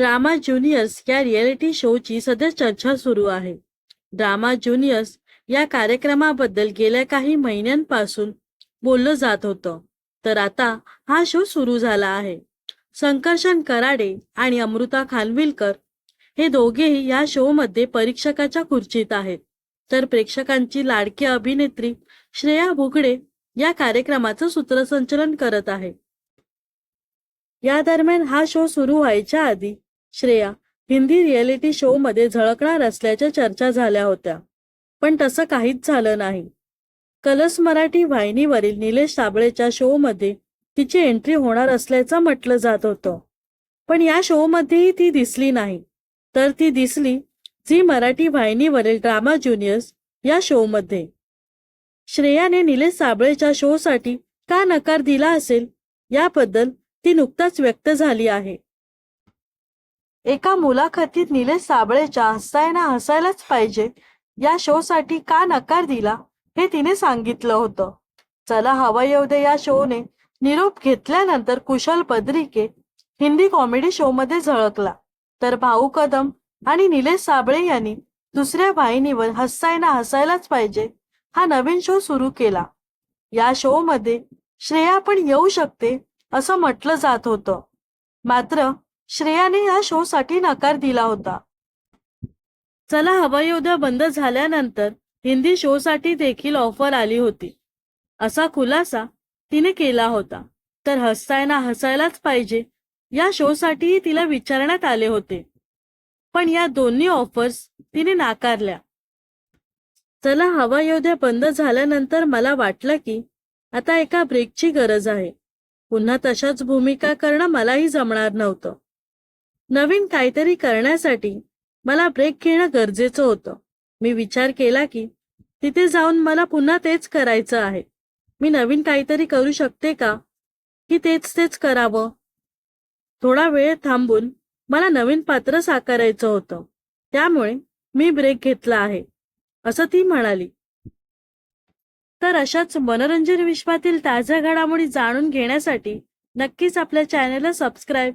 Drama juniors या reality शोची सध्या चर्चा सुरू आहे. ड्रामा ज्युनियर्स या कार्यक्रमाबद्दल गेल्या काही महिन्यांपासून बोललं जात होतं. तर आता हा शो सुरू झाला आहे. संकर्षण कराडे आणि अमृता खानविलकर हे दोघेही या शो मध्ये परीक्षकाच्या खुर्चीत आहेत. तर प्रेक्षकांची लाडकी अभिनेत्री श्रेया भुगडे या कार्यक्रमाचं सूत्रसंचलन करत आहे. या दरम्यान हा शो सुरू व्हायच्या आधी श्रेया हिंदी रियालिटी शो मध्ये झळकणार असल्याच्या चर्चा झाल्या होत्या. पण तसं काहीच झालं नाही. कलस मराठी वाहिनीवरील निलेश साबळेच्या शो मध्ये तिची एंट्री होणार असल्याचं म्हटलं जात होतं. पण या शो मध्येही ती दिसली नाही. तर ती दिसली झी मराठी वाहिनीवरील ड्रामा ज्युनियर्स या शो मध्ये. श्रेयाने निलेश साबळेच्या शो साठी का नकार दिला असेल? याबद्दल ती नुकताच व्यक्त झाली आहे. एका मुलाखतीत निलेश साबळेच्या हसायना हसायलाच पाहिजे. या शो साठी का नकार दिला? हे तिने सांगितलं होतं. चला हवा येऊ दे या शोने. निरोप घेतल्यानंतर कुशल पद्रिके हिंदी कॉमेडी शो मध्ये झळकला. तर भाऊ कदम आणि निलेश साबळे यांनी दुसऱ्या वाहिनीवर हसायना हसायलाच पाहिजे. हा नवीन शो सुरू केला. या शो मध्ये श्रेया पण येऊ शकते असं म्हटलं जात होतं. मात्र श्रेयाने या शो साठी नकार दिला होता. चला हवाई योद्धा बंद झाल्यानंतर हिंदी शो साठी देखील ऑफर आली होती. असा खुलासा तिने केला होता. तर हसायना हसायलाच पाहिजे या शो साठीही तिला विचारण्यात आले होते. पण या दोन्ही ऑफर्स तिने नाकारल्या. चला हवा योद्धा बंद झाल्यानंतर मला वाटलं की आता एका ब्रेकची गरज आहे. पुन्हा तशाच भूमिका करणं मलाही जमणार नव्हतं. नवीन काहीतरी करण्यासाठी मला ब्रेक घेणं गरजेचं होतं. मी विचार केला की तिथे जाऊन मला पुन्हा तेच करायचं आहे. मी नवीन काहीतरी करू शकते का? की तेच तेच करावं? थोडा वेळ थांबून मला नवीन पात्र साकारायचं होतं. त्यामुळे मी ब्रेक घेतला आहे. असं ती म्हणाली. तर अशाच मनोरंजन विश्वातील ताज्या घडामोडी जाणून घेण्यासाठी नक्कीच आपल्या चॅनलला सबस्क्राईब